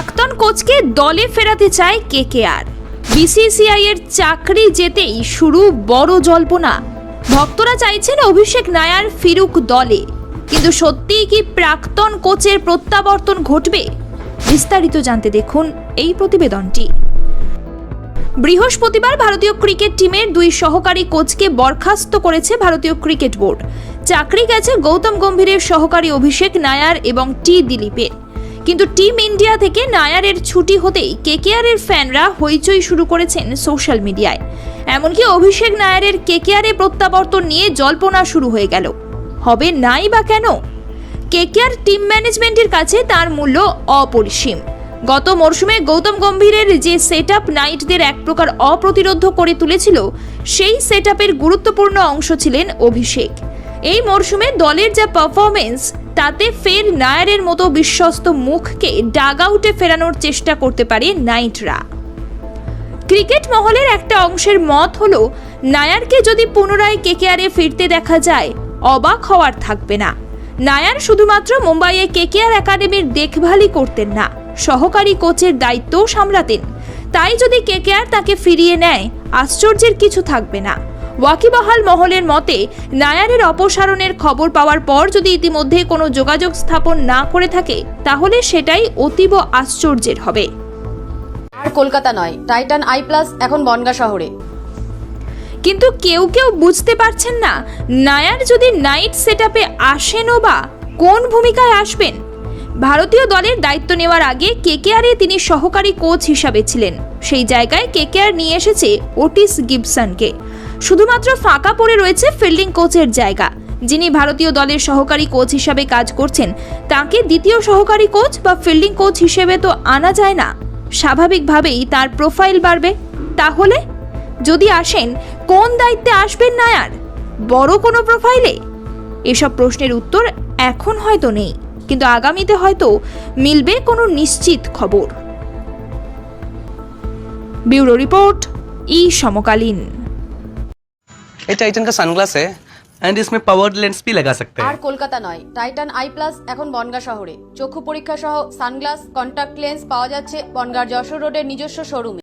প্রাক্তন কোচকে দলে ফেরাতে চায় কেকেআর। বিসিসিআই এর চাকরি যেতেই শুরু বড় জল্পনা। ভক্তরা চাইছেন অভিষেক নায়ার ফিরুক দলে। কিন্তু সত্যিই কি প্রাক্তন কোচের প্রত্যাবর্তন ঘটবে? বিস্তারিত জানতে দেখুন এই প্রতিবেদনটি। বৃহস্পতিবার ভারতীয় ক্রিকেট টিমের দুই সহকারী কোচকে বরখাস্ত করেছে ভারতীয় ক্রিকেট বোর্ড। চাকরি গেছে গৌতম গম্ভীরের সহকারী অভিষেক নায়ার এবং টি দিলীপের। কিন্তু টিম ইন্ডিয়া থেকে নায়ারের ছুটি হতেই কেকেআরের ফ্যানরা হইচই শুরু করেছেন সোশ্যাল মিডিয়ায়। এমনকি অভিষেক নায়ারের কেকেআরে প্রত্যাবর্তন নিয়ে জল্পনা শুরু হয়ে গেল। হবে নাই বা কেন? কেকেআর টিম ম্যানেজমেন্টের কাছে তার মূল্য অপরিসীম। গত মরশুমে গৌতম গম্ভীরের যে সেট আপ নাইটদের এক প্রকার অপ্রতিরোধ করে তুলেছিল, সেই সেট গুরুত্বপূর্ণ অংশ ছিলেন অভিষেক। এই মরশুমে দলের যা পারফরমেন্স তাতে ফের নায়ারের মতো বিশ্বস্ত মুখকে ডাগ আউটে ফেরানোর চেষ্টা করতে পারে নাইটরা। ক্রিকেট মহলের একটা অংশের মত হলো, নায়ারকে যদি পুনরায় কেকেআরে ফিরতে দেখা যায়, অবাক হওয়ার থাকবে না। নায়ার শুধুমাত্র মুম্বাইয়ে কেকেআর একাডেমির দেখভালই করতেন না, সহকারী কোচের দায়িত্বও সামলাতেন। তাই যদি কেকেআর তাকে ফিরিয়ে নেয়, আশ্চর্যের কিছু থাকবে না। ওয়াকিবহাল মহলের মতে নায়ারের অপসারণের খবর পাওয়ার পর যদি ইতিমধ্যে কোনো যোগাযোগ স্থাপন না করে থাকে তাহলে সেটাই অতীব আশ্চর্যের হবে। আর কলকাতা নয় টাইটান আই প্লাস এখন বনগা শহরে। কিন্তু কেউ কেউ বুঝতে পারছেন না নায়ার যদি নাইট সেট আপে আসেনও বা কোন ভূমিকায় আসবেন? ভারতীয় দলের দায়িত্ব নেওয়ার আগে কেকেআরে তিনি সহকারী কোচ হিসাবে ছিলেন। সেই জায়গায় কেকেআর নিয়ে এসেছে ওটিস গিবসনকে। শুধুমাত্র ফাঁকা পড়ে রয়েছে ফিল্ডিং কোচের জায়গা। যিনি ভারতীয় দলের সহকারী কোচ হিসাবে কাজ করছেন, তাকে দ্বিতীয় সহকারী কোচ বা ফিল্ডিং কোচ হিসেবে তো আনা যায় না। স্বাভাবিকভাবেই তার প্রোফাইল বাড়বে। তাহলে? যদি আসেন, কোন দায়িত্বে আসবেন নায়ার? বড় কোনো প্রোফাইলে? এসব প্রশ্নের উত্তর এখন হয়তো নেই, কিন্তু আগামীতে হয়তো মিলবে কোনো নিশ্চিত খবর। ব্যুরো রিপোর্ট, ই সমকালীন। ये टाइटन का सनग्लास है एंड इसमें पावर्ड लेंस भी लगा सकते আর हैं কলকাতা নয় টাইটান আই প্লাস এখন বনগা শহরে চক্ষু পরীক্ষা সহ সানগ্লাস কন্টাক্ট লেন্স পাওয়া যাচ্ছে বনগার যশোর রোডের নিজস্ব শোরুমে